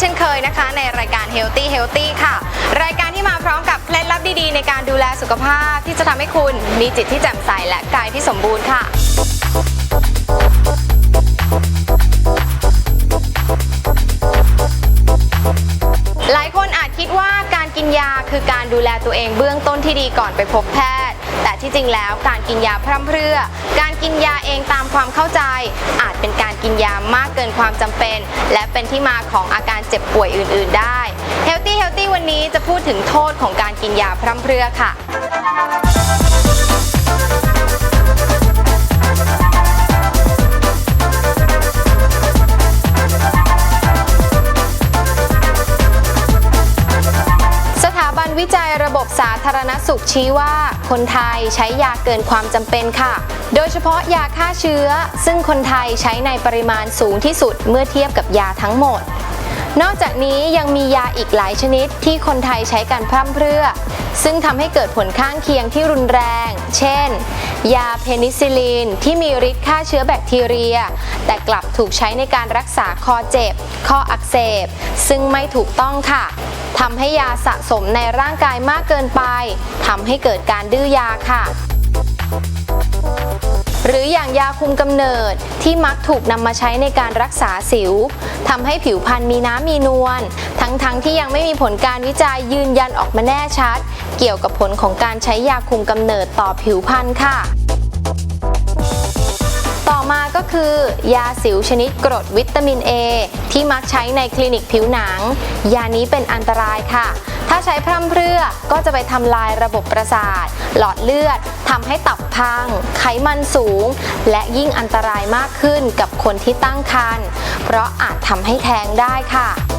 เช่นเคยนะคะ ในรายการ Healthy Healthy ค่ะ รายการที่มาพร้อมกับเคล็ดลับดีๆ ในการดูแลสุขภาพที่จะทำให้คุณมีจิตที่แจ่มใสและกายที่สมบูรณ์ค่ะหลายคนอาจคิดว่าการกินยาคือการดูแลตัวเองเบื้องต้นที่ดีก่อนไปพบแพทย์ แต่ที่จริงแล้วการกินยาพร่ำเพรื่อ การกินยาเองตามความเข้าใจ อาจเป็นการกินยามากเกินความจำเป็น และเป็นที่มาของอาการเจ็บป่วยอื่น ๆ ได้ Healthy Healthy วันนี้จะพูดถึงโทษของการกินยาพร่ำเพรื่อค่ะ วิจัยระบบสาธารณสุขชี้ว่า คนไทยใช้ยาเกินความจำเป็นค่ะ โดยเฉพาะยาฆ่าเชื้อ ซึ่งคนไทยใช้ในปริมาณสูงที่สุดเมื่อเทียบกับยาทั้งหมด นอกจากนี้ยังมียาอีกหลายชนิดที่คนไทยใช้กันพร่ำเพรื่อ ซึ่งทำให้เกิดผลข้างเคียงที่รุนแรง เช่น ยาเพนิซิลินที่มีฤทธิ์ฆ่าเชื้อแบคทีเรีย แต่กลับถูกใช้ในการรักษาคอเจ็บ ข้ออักเสบ ซึ่งไม่ถูกต้องค่ะทำให้ยาสะสมในร่างกายมากเกินไปทำให้เกิดการดื้อยาค่ะ หรืออย่างยาคุมกำเนิดที่มักถูกนำมาใช้ในการรักษาสิวทำให้ผิวพรรณมีน้ำมีนวลทั้งๆทที่ยังไม่มีผลการวิจัยยืนยันออกมาแน่ชัด เกี่ยวกับผลของการใช้ยาคุมกำเนิดต่อผิวพรรณค่ะ ต่อมาก็คือยาสิวชนิดกรดวิตามิน A ที่มักใช้ในคลินิกผิวหนัง ยานี้เป็นอันตรายค่ะ ถ้าใช้พร่ำเพรื่อก็จะไปทำลายระบบประสาท หลอดเลือดทำให้ตับพัง ไขมันสูง และยิ่งอันตรายมากขึ้นกับคนที่ตั้งครรภ์เพราะอาจทำให้แท้งได้ค่ะและ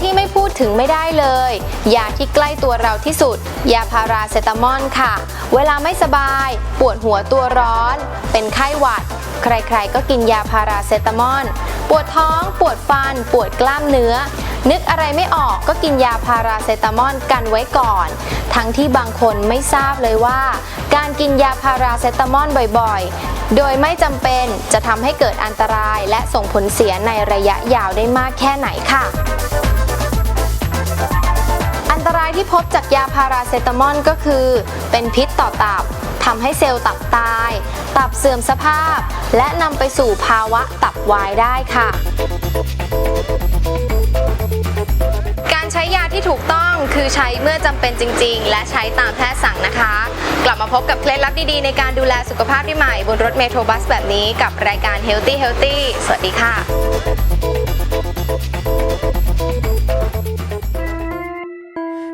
ที่ไม่พูดถึงไม่ได้เลย ยาที่ใกล้ตัวเราที่สุด ยาพาราเซตามอลค่ะ เวลาไม่สบาย ปวดหัวตัวร้อน เป็นไข้หวัด ใครๆก็กินยาพาราเซตามอลปวดท้อง ปวดฟัน ปวดกล้ามเนื้อ นึกอะไรไม่ออกก็กินยาพาราเซตามอลกันไว้ก่อน ทั้งที่บางคนไม่ทราบเลยว่า การกินยาพาราเซตามอลบ่อยๆ โดยไม่จำเป็นจะทำให้เกิดอันตรายและส่งผลเสียในระยะยาวได้มากแค่ไหนค่ะ ตรายที่พบจากยาพาราเซตามอลก็คือ เป็นพิษต่อตับทำให้เซลล์ตับตาย ตับเสื่อมสภาพ และนำไปสู่ภาวะตับวายได้ค่ะ การใช้ยาที่ถูกต้องคือใช้เมื่อจำเป็นจริง ๆ และใช้ตามแพทย์สั่งนะคะ กลับมาพบกับเคล็ดลับดีๆ ในการดูแลสุขภาพที่ใหม่บนรถเมโทรบัสแบบนี้กับรายการ Healthy Healthy สวัสดีค่ะ